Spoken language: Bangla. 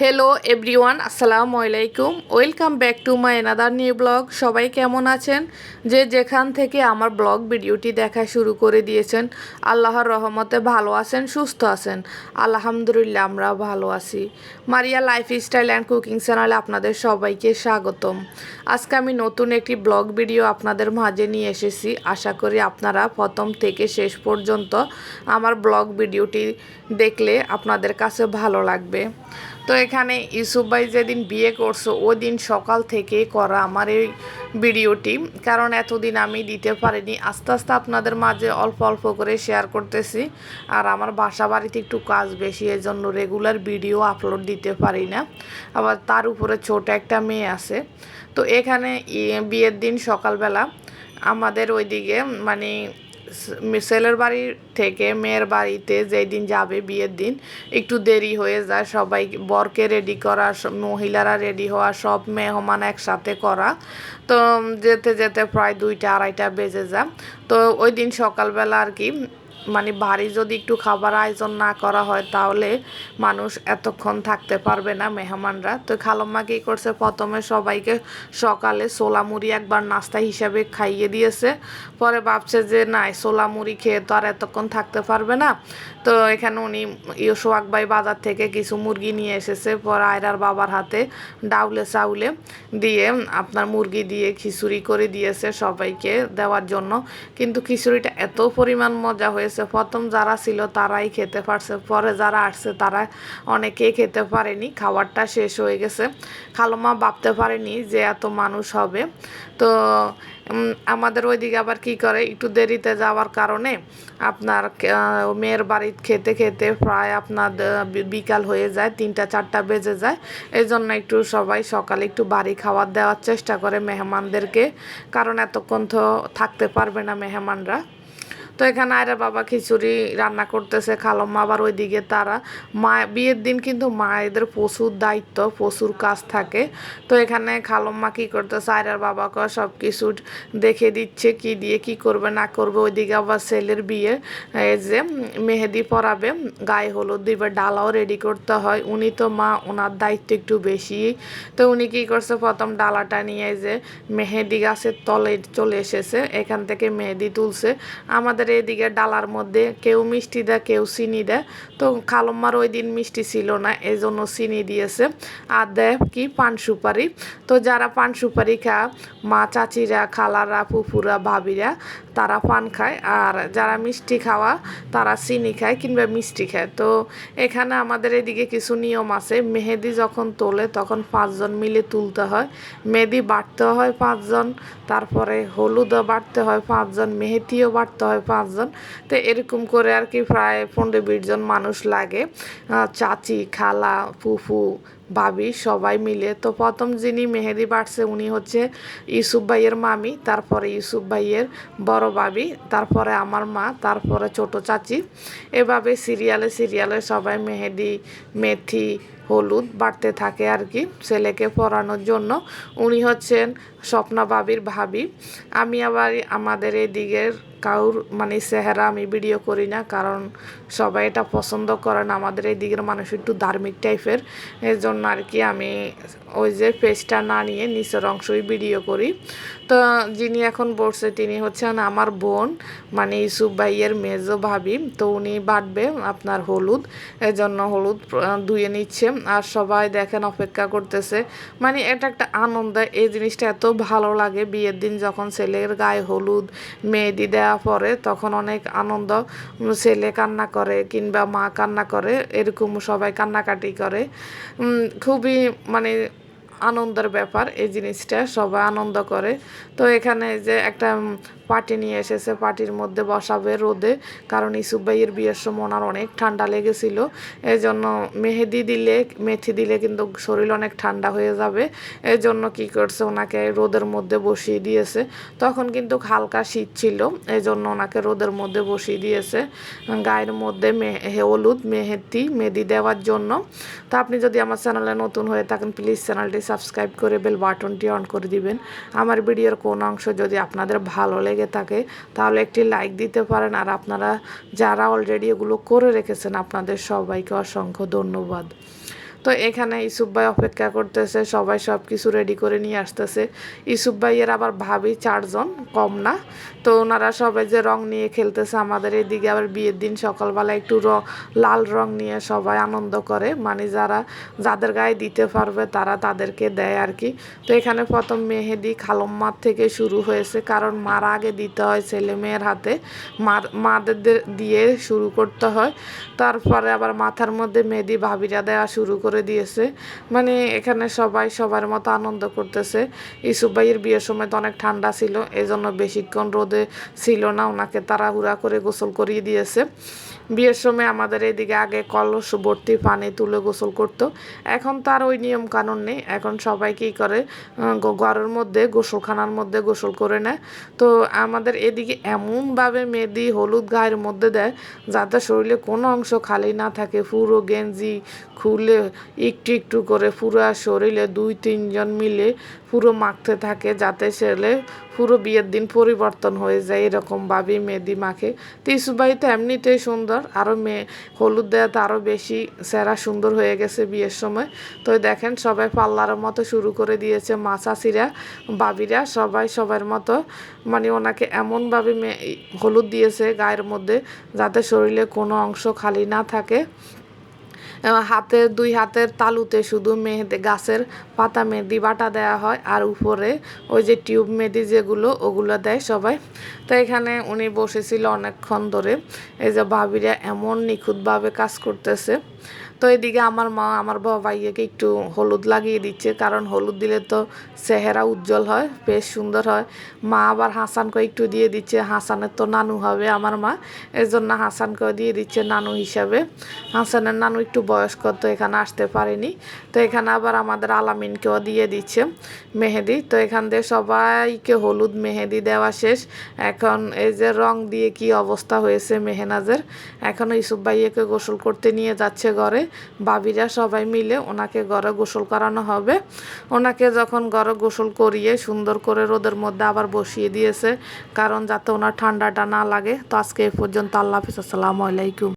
হ্যালো এভরিওয়ান আসসালামু আলাইকুম welcome back to my another new blog সবাই কেমন আছেন? যে যেখান থেকে আমার ব্লগ ভিডিওটি দেখা শুরু করে দিয়েছেন, আল্লাহর রহমতে ভালো আছেন, সুস্থ আছেন। আলহামদুলিল্লাহ, আমরা ভালো আছি। Maria lifestyle and cooking চ্যানেলে আপনাদের সবাইকে স্বাগতম। আজকে আমি নতুন একটি ব্লগ ভিডিও আপনাদের মাঝে নিয়ে এসেছি। আশা করি আপনারা প্রথম থেকে শেষ পর্যন্ত আমার ব্লগ ভিডিওটি দেখলে আপনাদের কাছে ভালো লাগবে। তো এখানে ইউসুফ ভাই যেদিন বিয়ে করছ ওই দিন সকাল থেকে করা আমার এই ভিডিওটি। কারণ এতদিন আমি দিতে পারিনি। আস্তে আস্তে আপনাদের মাঝে অল্প অল্প করে শেয়ার করতেছি। আর আমার বাসা বাড়িতে একটু কাজ বেশি এই জন্য রেগুলার ভিডিও আপলোড দিতে পারি না। আবার তার উপরে ছোট একটা মেয়ে আছে। তো এখানে বিয়ের দিন সকালবেলা আমাদের ওইদিকে মানে ছেলের বাড়ি থেকে মেয়ের বাড়িতে যেই দিন যাবে বিয়ের দিন, একটু দেরি হয়ে যায়, সবাই বরকে রেডি করা মহিলারা রেডি হওয়া, সব মেহমান একসাথে করা। তো যেতে যেতে প্রায় দুইটা, আড়াইটা বেজে যায়। তো ওই দিন সকালবেলা আর কি মানে বাড়ি যদি একটু খাবার আয়োজন না করা হয় তাহলে মানুষ এতক্ষণ থাকতে পারবে না মেহমানরা। তো খালাম্মা কী করছে? প্রথমে সবাইকে সকালে সোলা মুড়ি একবার নাস্তা হিসাবে খাইয়ে দিয়েছে। পরে ভাবছে যে, না সোলা মুড়ি খেয়ে তো আর এতক্ষণ থাকতে পারবে না। তো এখানে উনি সোহাগ ভাই বাজার থেকে কিছু মুরগি নিয়ে এসেছে। পরে আয়রার বাবার হাতে ডাউলে চাউলে দিয়ে আপনার মুরগি দিয়ে খিচুড়ি করে দিয়েছে সবাইকে দেওয়ার জন্য। কিন্তু খিচুড়িটা এত পরিমাণ মজা হয়েছে। প্রথম যারা ছিল তারাই খেতে পারছে, পরে যারা আসছে তারা অনেকেই খেতে পারেনি। খাবারটা শেষ হয়ে গেছে। খালমা ভাবতে পারেনি যে এত মানুষ হবে। তো আমাদের ওইদিকে আবার কি করে? একটু দেরিতে যাওয়ার কারণে আপনার মেয়ের বাড়ি খেতে খেতে প্রায় আপনার বিকাল হয়ে যায়, তিনটা, চারটা বেজে যায়। এই জন্য একটু সবাই সকালে একটু বাড়ি খাওয়ার দেওয়ার চেষ্টা করে মেহমানদেরকে। কারণ এতক্ষণ তো থাকতে পারবে না মেহমানরা। তো এখানে আয়রা বাবা খিচুড়ি রান্না করতেছে, খালম্মা আবার ওইদিকে তারা। মা, বিয়ের দিন কিন্তু মায়েদের প্রচুর দায়িত্ব, প্রচুর কাজ থাকে। তো এখানে খালম্মা কী করতেছে, আয়রার বাবাকে সব কিছু দেখে দিচ্ছে, কি দিয়ে কি করবে, না করবে। ওইদিকে আবার ছেলের বিয়ে যে মেহেদি পরাবে, গায়ে হলুদ দিবে, ডালাও রেডি করতে হয়। উনি তো মা, ওনার দায়িত্ব একটু বেশি। তো উনি কি করছে, প্রথম ডালাটা নিয়ে যে মেহেদি গাছের তলে চলে এসেছে, এখান থেকে মেহেদি তুলছে। আমাদের এদিকে ডালার মধ্যে কেউ মিষ্টি দেয়, কেউ চিনি দেয়। তো খালম্মার ওই দিন মিষ্টি ছিল না এই জন্য চিনি দিয়েছে। আর দেয় কি, পান সুপারি। তো যারা পান সুপারি খায়, মা, চাচিরা, খালারা, ফুফুরা, ভাবিরা, তারা পান খায়। আর যারা মিষ্টি খাওয়া, তারা চিনি খায় কিংবা মিষ্টি খায়। তো এখানে আমাদের এদিকে কিছু নিয়ম আছে। মেহেদি যখন তোলে, তখন পাঁচজন মিলে তুলতে হয়। মেহেদি বাটতে হয় পাঁচজন, তারপরে হলুদও বাটতে হয় পাঁচজন, মেহেদিও বাটতে হয় পাঁচজন। তো এরকম করে আর কি প্রায় পনেরো বিশ জন মানুষ লাগে। চাচি, খালা, ফুফু ভাবি, সবাই মিলে। তো প্রথম যিনি মেহেদি বাটছে, উনি হচ্ছে ইউসুফ ভাইয়ের মামি, তারপরে ইউসুফ ভাইয়ের বড় ভাবি, তারপরে আমার মা, তারপরে ছোট চাচি। এভাবে সিরিয়ালে সিরিয়ালে সবাই মেহেদি, মেথি, হলুদ বাড়তে থাকে আর কি ছেলেকে পরানোর জন্য। উনি হচ্ছেন স্বপ্না বাবির ভাবি। আমি আবার আমাদের এদিকের কাউর মানে চেহারা আমি ভিডিও করি না, কারণ সবাই এটা পছন্দ করে না। আমাদের এই দিকের মানুষ একটু ধার্মিক টাইপের এর জন্য আর কি আমি ওই যে পেজটা না নিয়ে নিচের অংশই ভিডিও করি। তো যিনি এখন বসছে, তিনি হচ্ছেন আমার বোন মানে ইউসুফ ভাইয়ের মেজো ভাবি। তো উনি বাটবে আপনার হলুদ, এজন্য হলুদ ধুয়ে নিচ্ছে। আর সবাই দেখেন অপেক্ষা করতেছে। মানে এটা একটা আনন্দ, এই জিনিসটা এত ভালো লাগে বিয়ের দিন যখন ছেলের গায়ে হলুদ, মেহেদি দেওয়া পরে তখন অনেক আনন্দ। ছেলে কান্না করে কিংবা মা কান্না করে, এরকম সবাই কান্নাকাটি করে। খুবই মানে আনন্দের ব্যাপার, এই জিনিসটা সবাই আনন্দ করে। তো এখানে যে একটা পার্টি নিয়ে এসেছে, পার্টির মধ্যে বসাবে রোদে, কারণ ইসুফ ভাইয়ের বিয়ের সময় ওনার অনেক ঠান্ডা লেগেছিল। এই জন্য মেহেদি দিলে, মেথি দিলে কিন্তু শরীর অনেক ঠান্ডা হয়ে যাবে। এই জন্য কী করছে, ওনাকে রোদের মধ্যে বসিয়ে দিয়েছে। তখন কিন্তু হালকা শীত ছিল এই জন্য ওনাকে রোদের মধ্যে বসিয়ে দিয়েছে। গায়ের মধ্যে মে- হলুদ, মেহেদি মেহেদি দেওয়ার জন্য। তো আপনি যদি আমার চ্যানেলে নতুন হয়ে থাকেন, প্লিজ চ্যানেলটি সাবস্ক্রাইব করে বেল বাটনটি অন করে দিবেন। আমার ভিডিওর কোন অংশ যদি আপনাদের ভালো লেগে থাকে, তাহলে একটি লাইক দিতে পারেন। আর আপনারা যারা অলরেডি এগুলো করে রেখেছেন, আপনাদের সবাইকে অসংখ্য ধন্যবাদ। তো এখানে ইসুফ ভাই অপেক্ষা করতেছে, সবাই সব কিছু রেডি করে নিয়ে আসতেছে। ইসুফ ভাইয়ের আবার ভাবি চারজন, কম না। তো ওনারা সবাই যে রং নিয়ে খেলতেছে, আমাদের এদিকে আবার বিয়ের দিন সকালবেলা একটু লাল রং নিয়ে সবাই আনন্দ করে। মানে যারা, যাদের গায়ে দিতে পারবে তারা তাদেরকে দেয় আর কি। তো এখানে প্রথম মেহেদি খালম্মার থেকে শুরু হয়েছে, কারণ মার আগে দিতে হয় ছেলে মেয়ের হাতে। মাদের দিয়ে শুরু করতে হয়। তারপরে আবার মাথার মধ্যে মেহেদি ভাবিরা দেওয়া শুরু করে দিয়েছে। মানে এখানে সবাই সবার মতো আনন্দ করতেছে। ইসুফ ভাইয়ের বিয়ের সময় তো অনেক ঠান্ডা ছিল এই জন্য বেশিক্ষণ রোদে ছিল না ওনাকে তাড়াহুড়া করে গোসল করিয়ে দিয়েছে। বিয়ের সময় আমাদের এদিকে আগে কলস ভর্তি পানি তুলে গোসল করতো। এখন তার ওই নিয়ম কানুন নেই। এখন সবাই কী করে? ঘরের মধ্যে, গোসলখানার মধ্যে গোসল করে নেয়। তো আমাদের এদিকে এমনভাবে মেদি হলুদ গায়ের মধ্যে দেয়, যাতে শরীরে কোনো অংশ খালি না থাকে। পুরো গেঞ্জি খুলে একটু একটু করে পুরো শরীরে দুই, তিনজন মিলে পুরো মাখতে থাকে যাতে ছেলে পুরো বিয়ের দিন পরিবর্তন হয়ে যায় এরকম এরকমভাবেই মেহেদি মাখে। তো এমনিতেই সুন্দর আরও মেয়ে হলুদ দেওয়া তো আরও বেশি সেরা সুন্দর হয়ে গেছে বিয়ের সময়। তো দেখেন সবাই পাল্লার মতো শুরু করে দিয়েছে মাছাসিরা বাবিরা সবাই সবার মতো। মানে ওনাকে এমনভাবে হলুদ দিয়েছে গায়ের মধ্যে যাতে শরীরে কোনো অংশ খালি না থাকে। হাতের, দুই হাতের তালুতে শুধু মেহেদি, গাছের পাতা মেহেদি বাটা দেওয়া হয় আর উপরে ওই যে টিউব মেহেদি যেগুলো, ওগুলো দেয় সবাই। তো এখানে উনি বসেছিল অনেকক্ষণ ধরে। এই যে ভাবিরা এমন নিখুঁতভাবে কাজ করতেছে। তো এদিকে আমার মা, আমার বাবা ভাইয়াকে একটু হলুদ লাগিয়ে দিচ্ছে। কারণ হলুদ দিলে তো চেহারা উজ্জ্বল হয়, বেশ সুন্দর হয়। মা আবার হাসানকে একটু দিয়ে দিচ্ছে, হাসানের তো নানু হবে আমার মা। এর জন্য হাসানকেও দিয়ে দিচ্ছে নানু হিসাবে। হাসানের নানু একটু বয়স্ক, তো এখানে আসতে পারেনি। তো এখানে আবার আমাদের আলামিনকেও দিয়ে দিচ্ছে মেহেদি। তো এখান দিয়ে সবাইকে হলুদ মেহেদি দেওয়া শেষ। এখন এই যে রং দিয়ে কি অবস্থা হয়েছে মেহেনাজের? এখনও ইসুফ ভাইয়াকে গোসল করতে নিয়ে যাচ্ছে ঘরে। বাবিরা সবাই মিলে ওনাকে গড়ে গোসল করানো হবে। ওনাকে যখন গড়ে গোসল করিয়ে সুন্দর করে রোদের মধ্যে আবার বসিয়ে দিয়েছে, কারণ যাতে ওনার ঠান্ডাটা না লাগে। তো আজকে এ পর্যন্ত আল্লাহ হাফিজ। আসসালামু আলাইকুম।